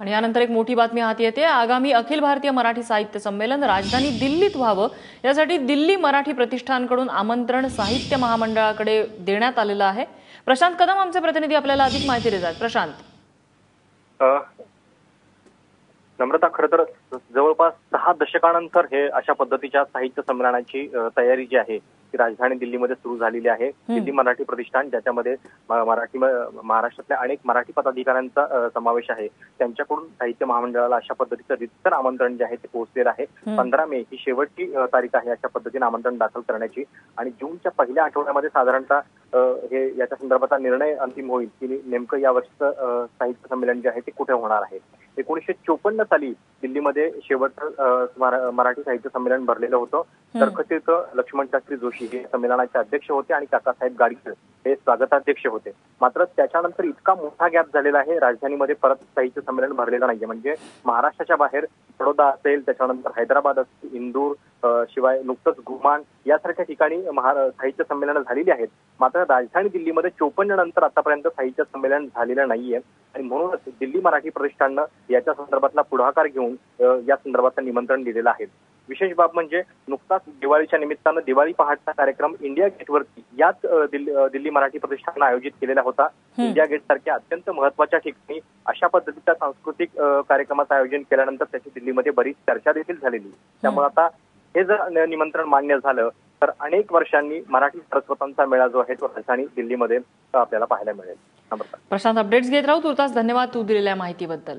आणि यानंतर एक मोठी बातमी हाती येते. आगामी अखिल भारतीय मराठी साहित्य संमेलन राजधानी दिल्लीत व्हावं. यासाठी दिल्ली मराठी प्रतिष्ठानकडून आमंत्रण साहित्य महामंडळाकडे देण्यात आलेलं आहे. प्रशांत कदम आमचे प्रतिनिधी आपल्याला अधिक माहिती देतात. प्रशांत. नम्रता खरं तर जवळपास सहा दशकानंतर हे अशा पद्धतीच्या साहित्य संमेलनाची तयारी जी आहे ती राजधानी दिल्लीमध्ये सुरू झालेली आहे. दिल्ली मराठी प्रतिष्ठान ज्याच्यामध्ये मराठी महाराष्ट्रातल्या अनेक मराठी पदाधिकाऱ्यांचा समावेश आहे. त्यांच्याकडून साहित्य महामंडळाला अशा पद्धतीचं रितसर आमंत्रण जे आहे ते पोहोचलेलं आहे. पंधरा मे ही शेवटची तारीख आहे अशा पद्धतीने आमंत्रण दाखल करण्याची. आणि जूनच्या पहिल्या आठवड्यामध्ये साधारणतः हे याच्या संदर्भाचा निर्णय अंतिम होईल. की नेमकं या वर्षीचं साहित्य संमेलन जे आहे ते कुठे होणार आहे? एकोणीसशे चोपन्न साली दिल्लीमध्ये शेवटचं मराठी साहित्य संमेलन भरलेलं होतं. तर्कतीर्थ लक्ष्मण शास्त्री जोशी हे संमेलनाचे अध्यक्ष होते आणि काकासाहेब गाडगीळ हे स्वागताध्यक्ष होते. मात्र त्याच्यानंतर इतका मोठा गॅप झालेला आहे राजधानीमध्ये परत साहित्य संमेलन भरलेलं नाहीये. म्हणजे महाराष्ट्राच्या बाहेर बडोदा असेल त्याच्यानंतर हैदराबाद असेल इंदूर शिवाय नुकतंच घुमान यासारख्या ठिकाणी महारा साहित्य संमेलनं झालेली आहेत. मात्र राजधानी दिल्लीमध्ये चोपन्न नंतर आतापर्यंत साहित्य संमेलन झालेलं नाहीये. आणि म्हणूनच दिल्ली मराठी प्रतिष्ठाननं याच्या संदर्भातला पुढाकार घेऊन या संदर्भातलं निमंत्रण दिलेलं आहे. विशेष बाब म्हणजे नुकताच दिवाळीच्या निमित्तानं दिवाळी पहाटचा कार्यक्रम इंडिया गेटवरती याच दिल्ली मराठी प्रतिष्ठानानं आयोजित केलेला होता. इंडिया गेट सारख्या अत्यंत महत्त्वाच्या ठिकाणी अशा पद्धतीच्या सांस्कृतिक कार्यक्रमाचं आयोजन केल्यानंतर त्याची दिल्लीमध्ये बरीच चर्चा देखील झालेली. त्यामुळे आता हे जर निमंत्रण मान्य झालं तर अनेक वर्षांनी मराठी सरस्वतांचा मेळा जो आहे तो राजधानी दिल्लीमध्ये आपल्याला पाहायला मिळेल. प्रशांत अपडेट्स घेत राहू? तुर्तास धन्यवाद तू दिलेल्या माहितीबद्दल.